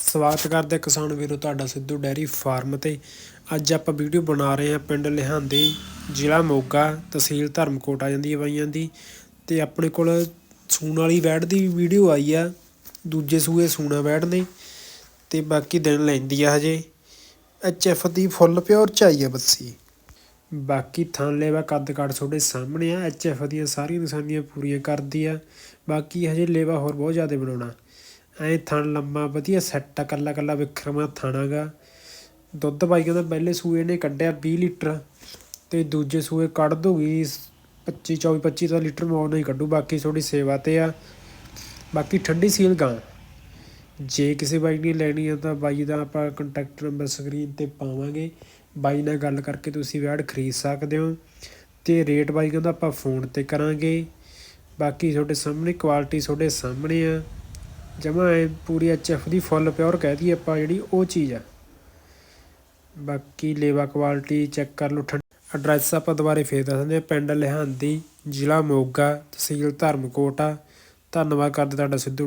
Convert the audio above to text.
ਸਵਾਗਤ ਕਰਦੇ ਕਿਸਾਨ ਵੀਰੋ ਤੁਹਾਡਾ ਸਿੱਧੂ ਡੈਰੀ ਫਾਰਮ ਤੇ। ਅੱਜ ਆਪਾਂ ਵੀਡੀਓ ਬਣਾ ਰਹੇ ਹਾਂ ਪਿੰਡ ਲਿਹਾਂਦੇ ਜ਼ਿਲ੍ਹਾ ਮੋਗਾ ਤਹਿਸੀਲ ਧਰਮਕੋਟ ਆ ਜਾਂਦੀ ਹੈ ਬਾਈਆਂ ਦੀ। ਤੇ ਆਪਣੇ ਕੋਲ ਸੂਣ ਵਾਲੀ ਵੈੜ ਦੀ ਵੀਡੀਓ ਆਈ ਆ, ਦੂਜੇ ਸੂਏ ਸੂਣਾ ਵੈੜ ਨੇ ਤੇ ਬਾਕੀ ਦਿਨ ਲੈਂਦੀ ਆ ਹਜੇ। ਐਚ ਐਫ ਦੀ ਫੁੱਲ ਪਿਓਰ ਚ ਆ ਬੱਸੀ। ਬਾਕੀ ਥਣ ਲੇਵਾ ਕੱਦ ਕਾਠ ਤੁਹਾਡੇ ਸਾਹਮਣੇ ਆ, ਐਚ ਐਫ ਦੀਆਂ ਸਾਰੀਆਂ ਨਿਸ਼ਾਨੀਆਂ ਪੂਰੀਆਂ ਕਰਦੀ ਆ। ਬਾਕੀ ਹਜੇ ਲੇਵਾ ਹੋਰ ਬਹੁਤ ਜ਼ਿਆਦਾ ਬਣਾਉਣਾ। ਐ ਥਣ ਲੰਮਾ, ਵਧੀਆ ਸੈੱਟ ਆ, ਕੱਲਾ ਕੱਲਾ ਵਿਖਰਮਾ ਥਾਣਾਗਾ ਦੁੱਧ ਬਾਈ ਕਹਿੰਦਾ ਪਹਿਲੇ ਸੂਏ ਨੇ ਕੱਢਿਆ 20 ਲੀਟਰ ਤੇ ਦੂਜੇ ਸੂਏ ਕੱਢ ਦੂਗੀ 25 24 25 ਤਾਂ ਲੀਟਰ ਮੌਨ ਨਹੀਂ ਕੱਢੂ, ਬਾਕੀ ਥੋੜੀ ਸੇਵਾ ਤੇ ਆ। ਬਾਕੀ ਠੰਡੀ ਸੀਲ ਗਾਂ। ਜੇ ਕਿਸੇ ਬਾਈ ਨੇ ਲੈਣੀ ਆ ਤਾਂ ਬਾਈ ਦਾ ਆਪਾਂ ਕੰਟੈਕਟ ਨੰਬਰ ਸਕਰੀਨ ਤੇ ਪਾਵਾਂਗੇ। ਬਾਈ ਨਾਲ ਗੱਲ ਕਰਕੇ ਤੁਸੀਂ ਵੈੜ ਖਰੀਦ ਸਕਦੇ ਹੋ। ਤੇ ਰੇਟ ਬਾਈ ਕਹਿੰਦਾ ਆਪਾਂ ਫੋਨ ਤੇ ਕਰਾਂਗੇ। ਬਾਕੀ ਤੁਹਾਡੇ ਸਾਹਮਣੇ ਕੁਆਲਿਟੀ ਤੁਹਾਡੇ ਸਾਹਮਣੇ ਆ। ਜਮਾ ਐ ਪੂਰੀ ਐਚ ਐਫ ਦੀ ਫੁੱਲ ਪਿਓਰ ਕਹਿ ਦਈਏ ਆਪਾਂ, ਜਿਹੜੀ ਉਹ ਚੀਜ਼ ਆ। ਬਾਕੀ ਲੇਵਾ ਕੁਆਲਿਟੀ ਚੈੱਕ ਕਰ ਲਓ ਐਡਰੈਸ ਆਪਾਂ ਦੁਬਾਰੇ ਫੇਰ ਦੱਸ ਦਿੰਦੇ ਆ ਪਿੰਡ ਲਿਹਾਂਦੀ, ਜ਼ਿਲ੍ਹਾ ਮੋਗਾ, ਤਹਿਸੀਲ ਧਰਮਕੋਟ ਆ। ਧੰਨਵਾਦ ਕਰਦੇ ਤੁਹਾਡਾ ਸਿੱਧੂ